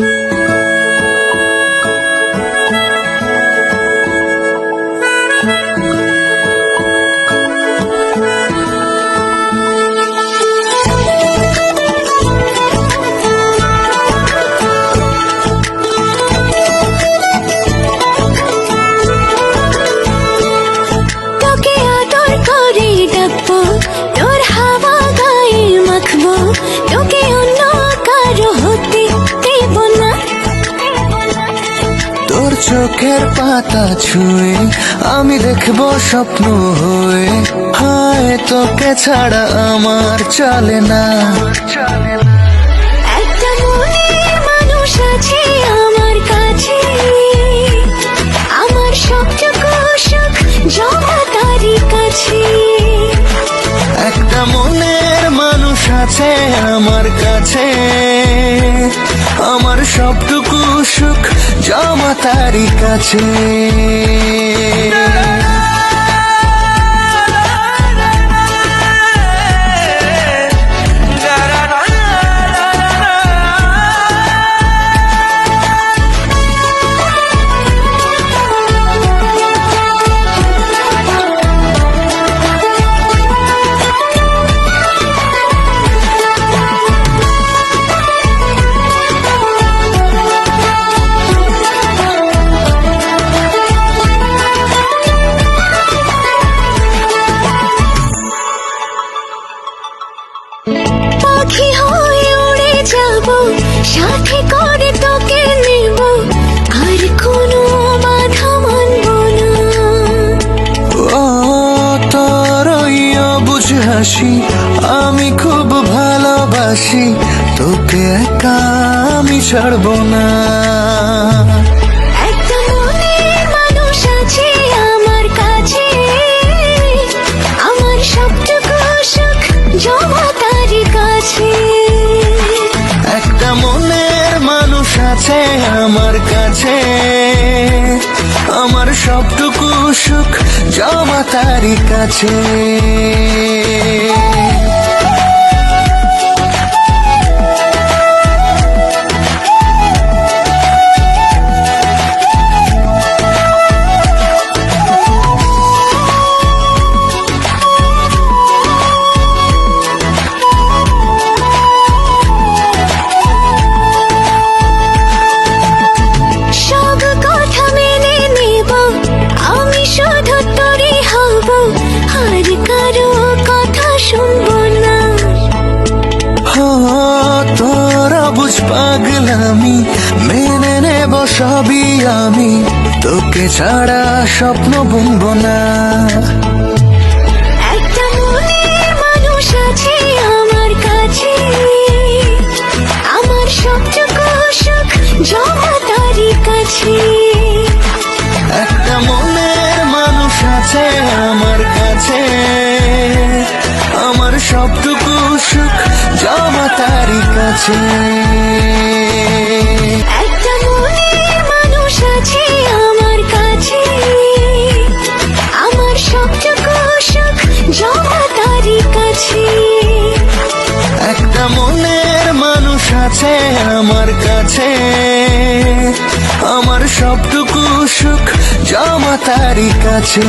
তোকে চোখের পাতা ছুঁয়ে আমি দেখব স্বপ্ন হয়ে। হায় তোকে ছাড়া আমার চলে না। একটা মনের মানুষ আছে আমার কাছে। আমার সবটুকু সুখ কাছে। একটা মনের মানুষ আছে আমার কাছে। আমার সবটুকু সুখ জমা তারই কাছে। একা আমি ছাড়বো না। একটা মনের মানুষ আছে আমার কাছে। আমার সবটুকু সুখ জমা তারই কাছে। বুঝ পাগলামি মেনে নেব সবই আমি। তোকে ছাড়া স্বপ্ন বুনবো না। একটা মনের মানুষ আছে আমার কাছে। আমার সবটুকু সুখ জমা আছে। আমার কাছে আমার সবটুকু সুখ জমা তারই কাছে একটা মনের মানুষ আছে আমার কাছে। আমার সবটুকু সুখ জমা তারই কাছে। একটা মনের মানুষ আছে আমার কাছে। আমার সবটুকু সুখ জমা তারই কাছে।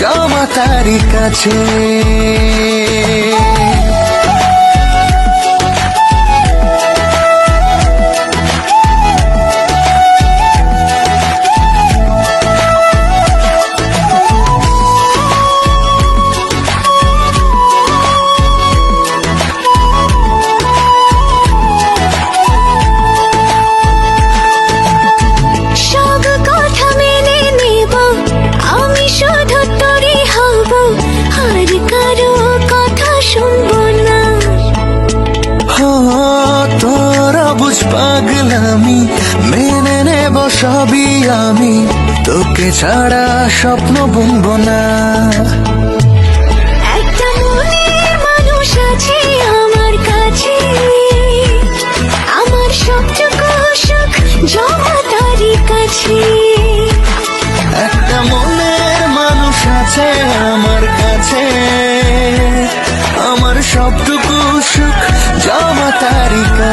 জমা তারি কাছে পাগলামি মেনে নেব সবই আমি। তোকে ছাড়া স্বপ্ন বুনব না।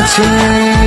情。